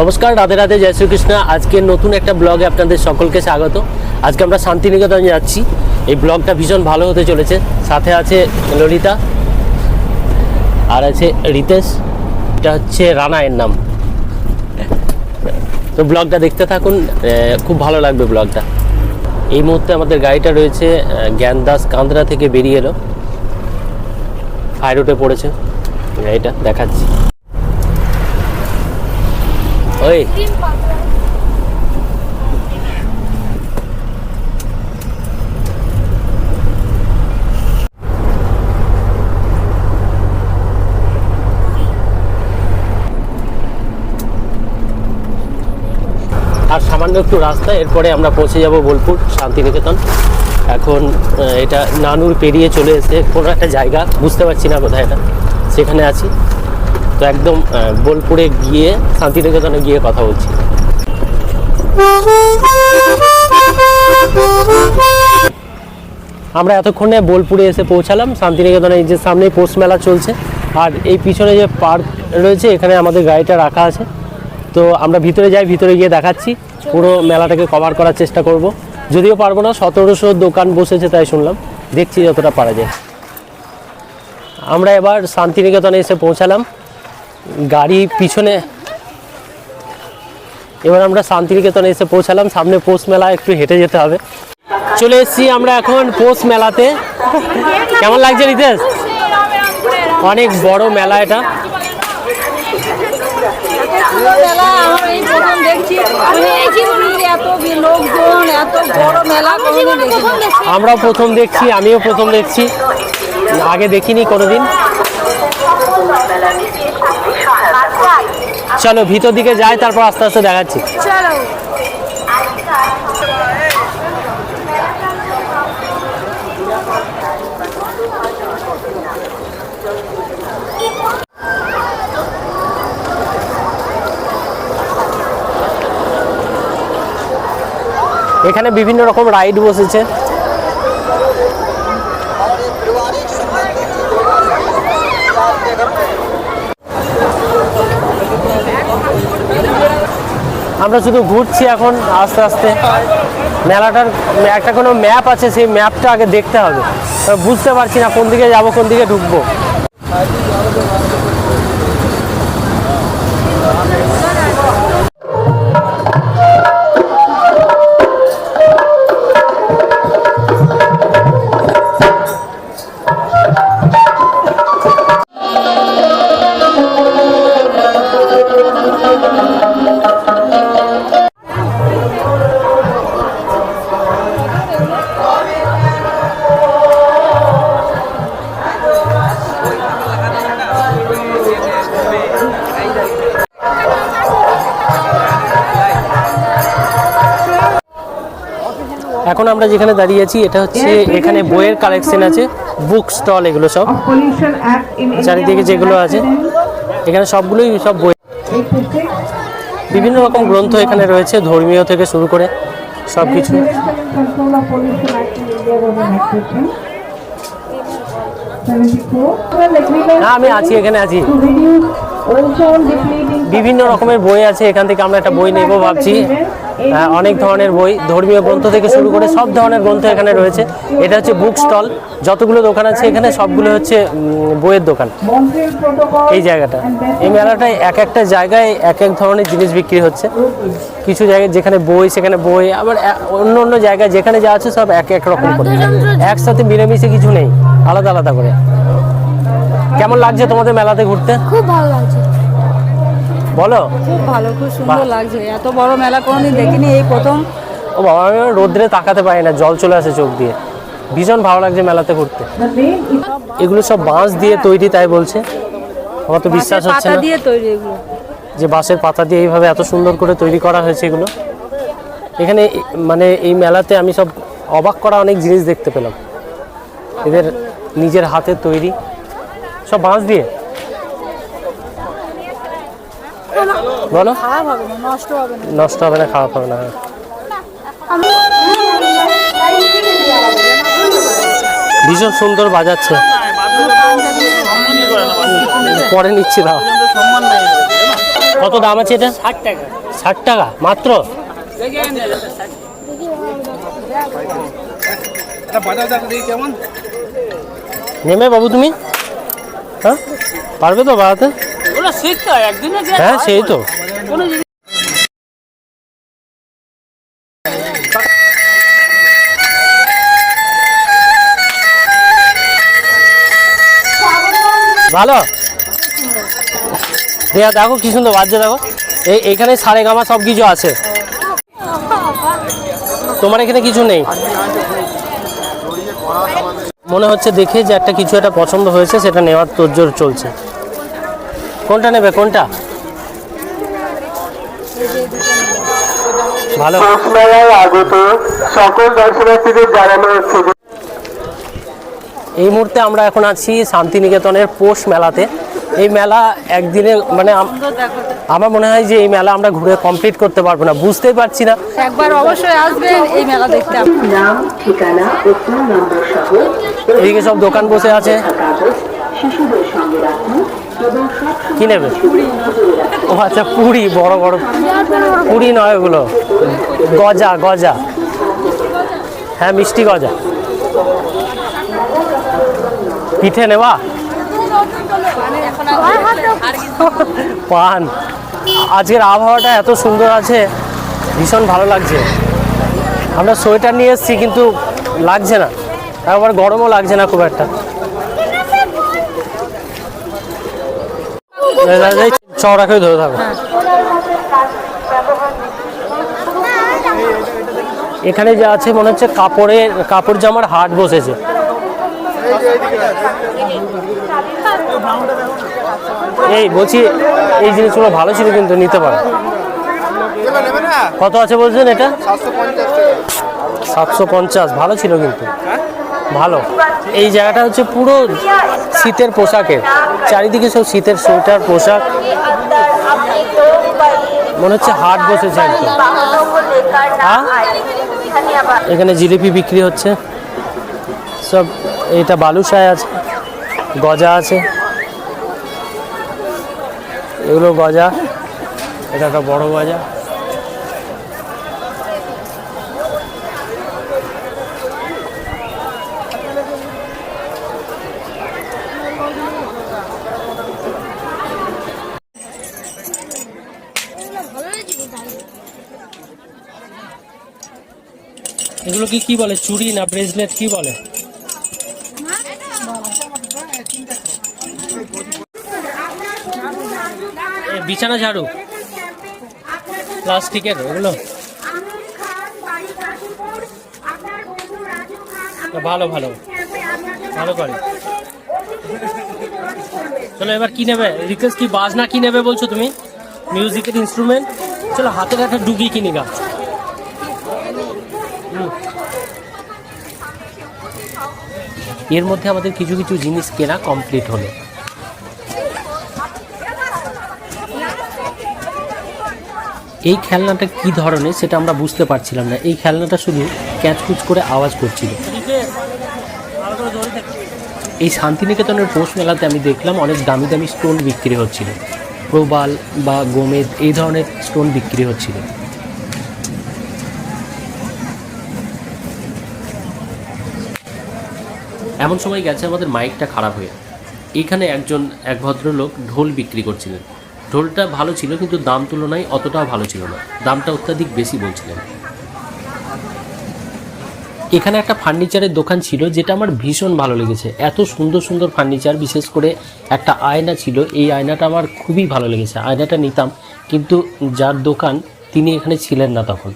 নমস্কার, রাধে রাধে, জয় শ্রীকৃষ্ণ। আজকে নতুন একটা ব্লগে আপনাদের সকলকে স্বাগত। আজকে আমরা শান্তিনিকেতন যাচ্ছি। এই ব্লগটা ভীষণ ভালো হতে চলেছে। সাথে আছে ললিতা, আর আছে রিতেশ। এটা হচ্ছে রানায়ের নাম। তো ব্লগটা দেখতে থাকুন। খুব ভালো লাগবে ব্লগটা। এই মুহূর্তে আমাদের গাড়িটা রয়েছে জ্ঞানদাস কান্দ্রা থেকে বেরিয়ে এলো। হাই রোডে পড়েছে। গাড়িটা দেখাচ্ছি। ওই। আর সামান্য একটু রাস্তা, এরপরে আমরা পৌঁছে যাব বোলপুর, শান্তিনিকেতন। এখন এটা নানুর পেরিয়ে চলে এসে কোনো একটা জায়গা, বুঝতে পারছি না কোথায় এটা। সেখানে আছি। তো একদম বোলপুরে গিয়ে, শান্তিনিকেতনে গিয়ে কথা বলছি। আমরা এতক্ষণে বোলপুরে এসে পৌঁছালাম শান্তিনিকেতনে যে সামনেই পৌষ মেলা চলছে, আর এই পিছনে যে পার্ক রয়েছে, এখানে আমাদের গাড়িটা রাখা আছে। তো আমরা ভিতরে যাই, ভিতরে গিয়ে দেখাচ্ছি, পুরো মেলাটাকে কভার করার চেষ্টা করব। যদিও পারব না, সতেরোশো দোকান বসেছে তাই শুনলাম, দেখছি যতটা পারা যায়। আমরা এবার শান্তিনিকেতনে এসে পৌঁছালাম গাড়ি পিছনে। এবার আমরা শান্তিনিকেতনে এসে পৌঁছালাম। সামনে পৌষ মেলা, একটু হেঁটে যেতে হবে। চলে এসেছি আমরা এখন পৌষ মেলাতে। কেমন লাগছে রিতেশ? অনেক বড় মেলা এটা। আমরাও প্রথম দেখছি, আমিও প্রথম দেখছি। আগে দেখিনি কোনোদিন। চলো ভিতর দিকে যাই তারপর আস্তে আস্তে দেখাচ্ছি। চলো। এখানে বিভিন্ন রকম রাইড বসেছে। আমরা শুধু ঘুরছি এখন আস্তে আস্তে। মেলাটার একটা কোনো ম্যাপ আছে, সেই ম্যাপটা আগে দেখতে হবে। বুঝতে পারছি না কোন দিকে যাব, কোন দিকে ঢুকবো। এখন আমরা যেখানে দাঁড়িয়ে আছি এটা হচ্ছে এখানে বইয়ের কালেকশন আছে বুক স্টল এগুলো সব। চারিদিকে যেগুলো আছে এখানে সবগুলোই সব বই। বিভিন্ন রকম গ্রন্থ এখানে রয়েছে ধর্মীয় থেকে শুরু করে সব কিছু Prevention and Control of Pollution Act in India was enacted in 74. Agreement আমি আছি এখানে আছি। বিভিন্ন রকমের বই আছে এখান থেকে আমরা একটা বই নেব ভাবছি। অনেক ধরনের বই ধর্মীয় গ্রন্থ থেকে শুরু করে সব ধরনের গ্রন্থ এখানে রয়েছে। এটা হচ্ছে বুক স্টল যতগুলো দোকান আছে এখানে সবগুলো হচ্ছে বইয়ের দোকান। এই জায়গাটা। এই মেলাটায় এক একটা জায়গায় এক এক ধরনের জিনিস বিক্রি হচ্ছে। কিছু জায়গায় যেখানে বই সেখানে বই আবার অন্য অন্য জায়গায় যেখানে যা আছে সব এক এক রকম করে। একসাথে মিলেমিশে কিছু নেই। আলাদা আলাদা করে। কেমন লাগছে তোমাদের মেলাতে ঘুরতে? খুব ভালো লাগছে। বলো? খুব ভালো খুব সুন্দর লাগছে। এত বড় মেলা কোনোদিন দেখিনি এই প্রথম। ও বাবা আমি রোদ্রে তাকাতে পারি না জল চলে আসে চোখ দিয়ে। ভীষণ ভালো লাগছে মেলাতে ঘুরতে। এগুলো সব বাঁশ দিয়ে তৈরি তাই বলছে। আমার তো বিশ্বাস হচ্ছে না দিয়ে তৈরি এগুলো। যে বাঁশের পাতা দিয়ে এইভাবে এত সুন্দর করে তৈরি করা হয়েছে এগুলো। এখানে মানে এই মেলাতে আমি সব অবাক করা অনেক জিনিস দেখতে পেলাম। এদের নিজের হাতে তৈরি। সব বাঁশ দিয়ে? বলো। নষ্ট হবে না খারাপ হবে না। ভীষণ সুন্দর বাজাচ্ছে। পরে নিচ্ছি দাও। কত দাম আছে এটা? ষাট টাকা। ষাট টাকা মাত্র? নেমে বাবু তুমি? হ্যাঁ? পারবে তো বাড়াতে? হ্যাঁ সেই তো। ভালো। দেয়া দেখো কি সুন্দর বাজছে দেখো। এই এখানে সারে গামা সব কিছু আছে। তোমার এখানে কিছু নেই। মনে হচ্ছে দেখে যে একটা কিছু একটা পছন্দ হয়েছে সেটা নেওয়ার তোরজোর চলছে। কোনটা নেবে কোনটা? ভালো। আগত সকল দর্শনার্থীদের জানানো হচ্ছে এই মুহূর্তে আমরা এখন আছি শান্তিনিকেতনের পৌষ মেলাতে। এই মেলা একদিনে মানে আমার মনে হয় যে এই মেলা আমরা ঘুরে কমপ্লিট করতে পারব না বুঝতেই পারছি না। একবার অবশ্যই আসবেন এই মেলা দেখতে। নাম ঠিকানা ফোন নম্বর সহ। এদিকে সব দোকান বসে আছে। শিশুদের সঙ্গে রাখুন। কি নেবে? ও আচ্ছা পুরি, বড় বড় পুরি নয় ওগুলো। গজা গজা। হ্যাঁ মিষ্টি গজা। পিঠে নেবা পান। আজকের আবহাওয়াটা এত সুন্দর আছে, ভীষণ ভালো লাগছে। আমরা সোয়েটার নিয়ে এসেছি, কিন্তু লাগছে না। একবার গরমও লাগছে না খুব একটা। চওড়া করে ধরে থাকো। এখানে যা আছে মনে হচ্ছে কাপড়ের কাপড় জামার হাট বসেছে। এই বলছি এই জিনিসগুলো ভালো ছিল কিন্তু নিতে পারো। কত আছে বলছেন এটা? সাতশো পঞ্চাশ ভালো ছিল কিন্তু। ভালো। এই জায়গাটা হচ্ছে পুরো শীতের পোশাকের। চারিদিকে সব শীতের সোয়েটার, পোশাক। মনে হচ্ছে হাট বসেছে হ্যাঁ? এখানে জিলিপি বিক্রি হচ্ছে। সব এটা বালুশায় আছে, গজা আছে। এগুলো গজা, এটা একটা বড় গজা। এগুলো কি বলে? চুড়ি না ব্রেসলেট কি বলে? বিছানা ঝাড়ু। প্লাস্টিকের ওগুলো ভালো ভালো। ভালো করে। চলো এবার কি নেবে? রিকোয়েস্ট কি বাজনা কি নেবে বলছো তুমি? মিউজিকের ইনস্ট্রুমেন্ট চলো হাতের একটা ডুগি কিনি গা। এর মধ্যে আমাদের কিছু কিছু জিনিস কেনা কমপ্লিট হলো। এই খেলনাটা কি ধরনের সেটা আমরা বুঝতে পারছিলাম না। এই খেলনাটা শুধু ক্যাচকুচ করে আওয়াজ করছিল। এই শান্তিনিকেতনের পৌষ মেলাতে আমি দেখলাম অনেক দামি দামি স্টোন বিক্রি হচ্ছিল। প্রবাল বা গোমেদ এই ধরনের স্টোন বিক্রি হচ্ছিল। এমন সময় গেছে আমাদের মাইকটা খারাপ হয়ে। এখানে একজন এক ভদ্রলোক ঢোল বিক্রি করছিলেন। ঢোলটা ভালো ছিল কিন্তু দাম তুলনায় অতটাও ভালো ছিল না। দামটা অত্যাধিক বেশি বলছিলেন। এখানে একটা ফার্নিচারের দোকান ছিল যেটা আমার ভীষণ ভালো লেগেছে। এত সুন্দর সুন্দর ফার্নিচার, বিশেষ করে একটা আয়না ছিল। এই আয়নাটা আমার খুবই ভালো লেগেছে। আয়নাটা নিতাম, কিন্তু যার দোকান তিনি এখানে ছিলেন না তখন।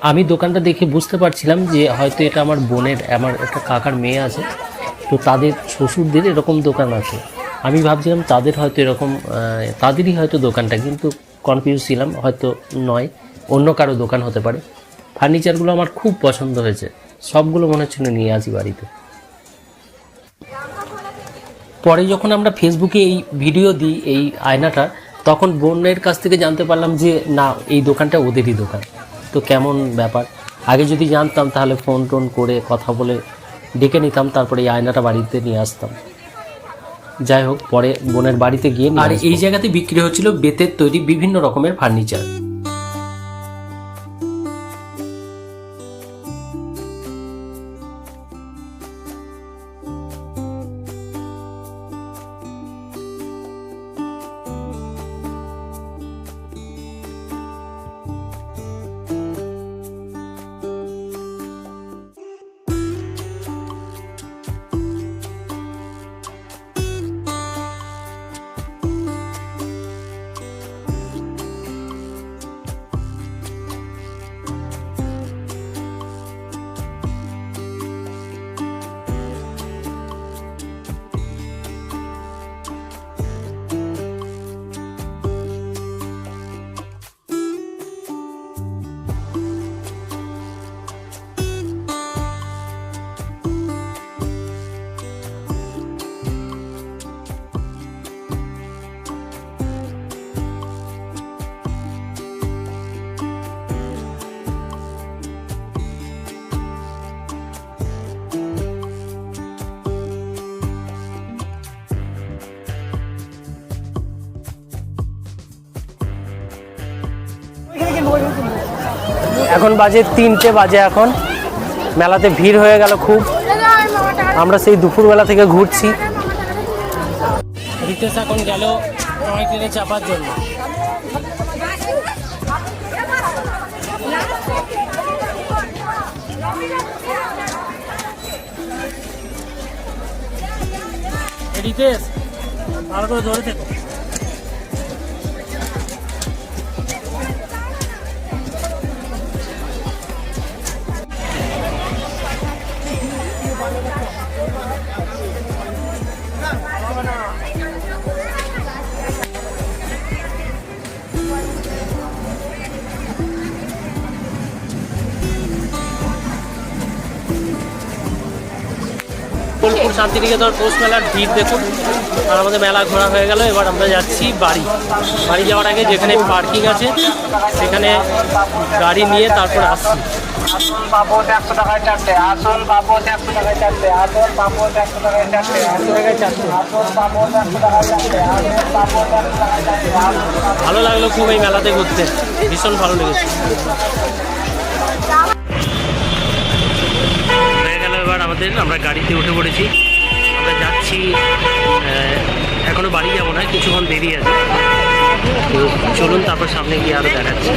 আমি দোকানটা দেখে বুঝতে পারছিলাম যে হয়তো এটা আমার বোনের, আমার একটা কাকার মেয়ে আছে। তো তাদের শ্বশুরদের এরকম দোকান আছে। আমি ভাবছিলাম তাদের হয়তো এরকম তাদেরই হয়তো দোকানটা, কিন্তু কনফিউজ ছিলাম, হয়তো নয়, অন্য কারও দোকান হতে পারে। ফার্নিচারগুলো আমার খুব পছন্দ হয়েছে। সবগুলো মনে হচ্ছিল নিয়ে আসি বাড়িতে। পরে যখন আমরা ফেসবুকে এই ভিডিও দিই, এই আয়নাটা, তখন বোনের কাছ থেকে জানতে পারলাম যে, না, এই দোকানটা ওদেরই দোকান। তো কেমন ব্যাপার? আগে যদি জানতাম, তাহলে ফোন টোন করে কথা বলে ডেকে নিতাম তারপরে এই আয়নাটা বাড়িতে নিয়ে আসতাম। যাই হোক পরে বোনের বাড়িতে গিয়ে আর এই জায়গাতে বিক্রি হচ্ছিল বেতের তৈরি বিভিন্ন রকমের ফার্নিচার। এখন বাজে তিনটে বাজে এখন। মেলাতে ভিড় হয়ে গেল খুব। আমরা সেই দুপুরবেলা থেকে ঘুরছি। রিতেশ এখন গেল টয় ট্রেনে চাপার জন্য। রিতেশ, ভালো করে ধরে বোলপুর শান্তিনিকেতন পৌষ মেলার ভিড় দেখুন। আর আমাদের মেলা ঘোরা হয়ে গেল, এবার আমরা যাচ্ছি বাড়ি। বাড়ি যাওয়ার আগে যেখানে পার্কিং আছে, সেখানে গাড়ি নিয়ে তারপর আসছি। আসুন একশো চারটে ভালো লাগল খুব এই মেলাতে ঘুরতে, ভীষণ ভালো লেগেছে। আমাদের, আমরা গাড়িতে উঠে পড়েছি। আমরা যাচ্ছি এখনও বাড়ি যাব না, কিছুক্ষণ দেরি আছে। চলুন, তারপর সামনে গিয়ে আরও দেখাচ্ছি।